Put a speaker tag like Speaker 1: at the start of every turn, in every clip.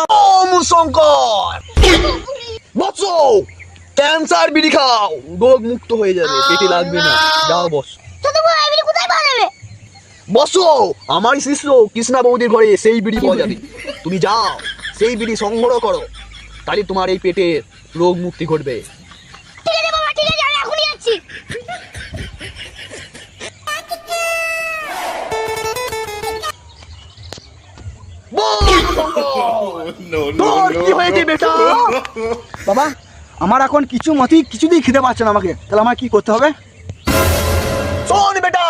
Speaker 1: Bomb Shankar cancer বিড়ি খাও রোগ মুক্ত হয়ে যাবে পেটে লাগবে না যাও বস বসো আমার শিষ্য কৃষ্ণা বৌদির ঘরে সেই বিড়ি পাওয়া যাবে তুমি যাও সেই বিড়ি সংগ্রহ করো। তাহলে তোমার এই পেটের রোগ মুক্তি ঘটবে।
Speaker 2: বাবা
Speaker 3: আমার এখন কিছু মতেই কিছুতেই খেতে পারছে না আমাকে। তাহলে আমার কি করতে হবে?
Speaker 1: শোন বেটা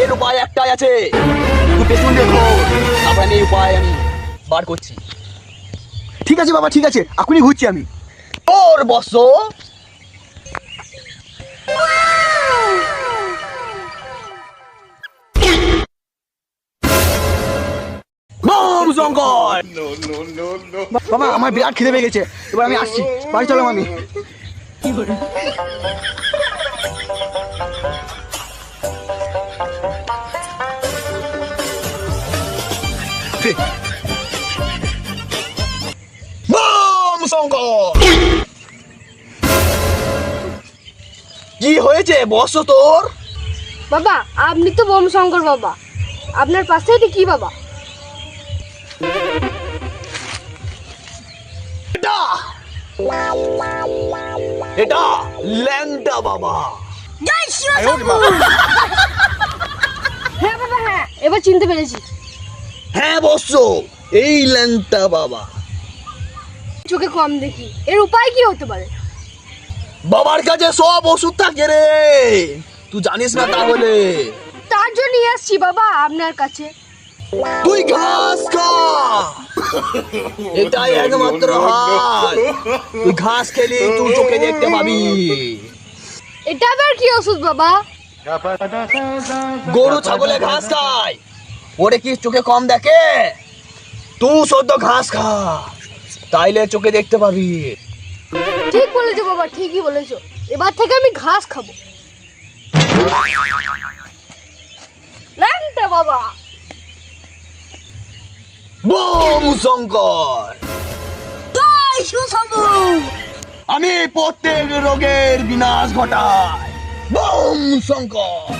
Speaker 1: এর উপায় একটাই আছে। তুই পেছন দেখো তারপর এই উপায় আমি। বার করছি।
Speaker 3: ঠিক আছে বাবা ঠিক আছে। এখনই ঘুরছি আমি।
Speaker 1: তোর বস। শঙ্কর
Speaker 3: বাবা আমার বিরাট খিদে পেয়ে গেছে। এবার আমি আসছি। বাড়ি চলো আমি
Speaker 1: বম শঙ্কর কি হয়েছে বস তোর?
Speaker 4: বাবা আপনি তো বোম শঙ্কর বাবা। আপনার পাশে এটি কি বাবা?
Speaker 1: এটা! এটা ল্যাংটা বাবা।
Speaker 2: জয়
Speaker 4: হ্যাঁ বাবা হ্যাঁ এবার চিনতে পেরেছি।
Speaker 1: হ্যাঁ বস এই ল্যাংটা বাবা।
Speaker 4: চোখে কম দেখি। এর উপায় কি হতে পারে?
Speaker 1: বাবার কাছে সব ওষুধ থাকে রে। তুই জানিস না তাহলে?
Speaker 4: তার জন্য নিয়ে আসছি বাবা আপনার কাছে।
Speaker 1: তুই ঘাস খা। এটাই একমাত্র হাল। তুই ঘাস খেলি তুই চোখে দেখতে পাবি।
Speaker 4: এটা আবার কি ওষুধ বাবা?
Speaker 1: গরু ছাগলে ঘাস খায়। ওরে কি চোখে কম দেখে? তুই সদ্য ঘাস খা। তাইলে চোখে দেখতে পাবি।
Speaker 4: ঠিক বলেছ বাবা ঠিকই বলেছ। এবার থেকে আমি ঘাস খাব। ল্যাংটা বাবা।
Speaker 1: বম শঙ্কর।
Speaker 2: সুসবু
Speaker 1: আমি প্রত্যেক রোগের বিনাশ ঘটাই। বোম শঙ্কর।